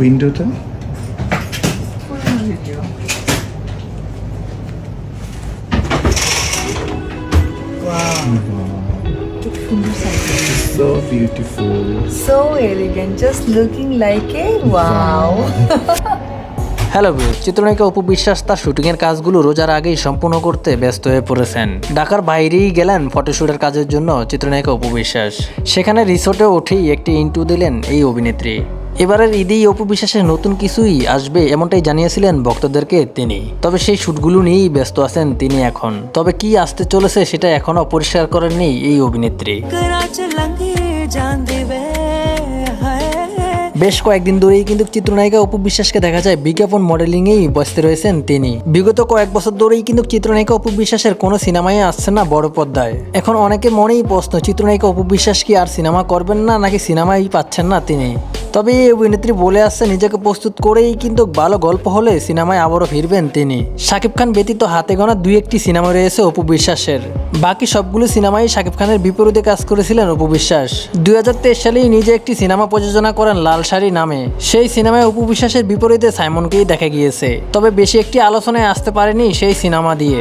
উইন্ডোটা so beautiful so elegant just looking like a wow. Hello view চিত্রনায়িকা অপু বিশ্বাস তার শুটিংয়ের কাজগুলো রোজার আগেই সম্পূর্ণ করতে ব্যস্ত হয়ে পড়েছেন। ঢাকার বাইরেই গেলেন ফটোশ্যুটের কাজের জন্য চিত্রনায়িকা অপু বিশ্বাস। সেখানে রিসোর্টে উঠেই একটি ইন্টু দিলেন এই অভিনেত্রী। এবারের ঈদে অপু বিশ্বাসের নতুন কিছুই আসবে এমনটাই জানিয়েছিলেন ভক্তদেরকে তিনি। তবে সেই শ্যুটগুলো নিয়েই ব্যস্ত আছেন তিনি এখন। তবে কি আসতে চলেছে সেটা এখনও পরিষ্কার করেননি এই অভিনেত্রী। বেশ কয়েকদিন ধরেই কিন্তু চিত্রনায়িকা অপু বিশ্বাসকে দেখা যায় বিজ্ঞাপন মডেলিংয়েই ব্যস্ত রয়েছেন তিনি। বিগত কয়েক বছর ধরেই কিন্তু চিত্রনায়িকা অপু বিশ্বাসের কোনো সিনেমায় আসছে না বড় পর্দায়। এখন অনেকে মনেই প্রশ্ন, চিত্রনায়িকা অপু বিশ্বাস কি আর সিনেমা করবেন না নাকি সিনেমাই পাচ্ছেন না তিনি? তবে এই অভিনেত্রী বলে আসছে, নিজেকে প্রস্তুত করেই কিন্তু ভালো গল্প হলে সিনেমায় আবারও ফিরবেন তিনি। শাকিব খান ব্যতীত হাতে গোনা দুই একটি সিনেমা রয়েছে অপু বিশ্বাসের। বাকি সবগুলো সিনেমাই শাকিব খানের বিপরীতে কাজ করেছিলেন অপু বিশ্বাস। দুই সালেই নিজে একটি সিনেমা প্রযোজনা করেন লাল শাড়ি নামে। সেই সিনেমায় অপু বিশ্বাসের বিপরীতে সাইমনকেই দেখা গিয়েছে। তবে বেশি একটি আলোচনায় আসতে পারেনি সেই সিনেমা দিয়ে।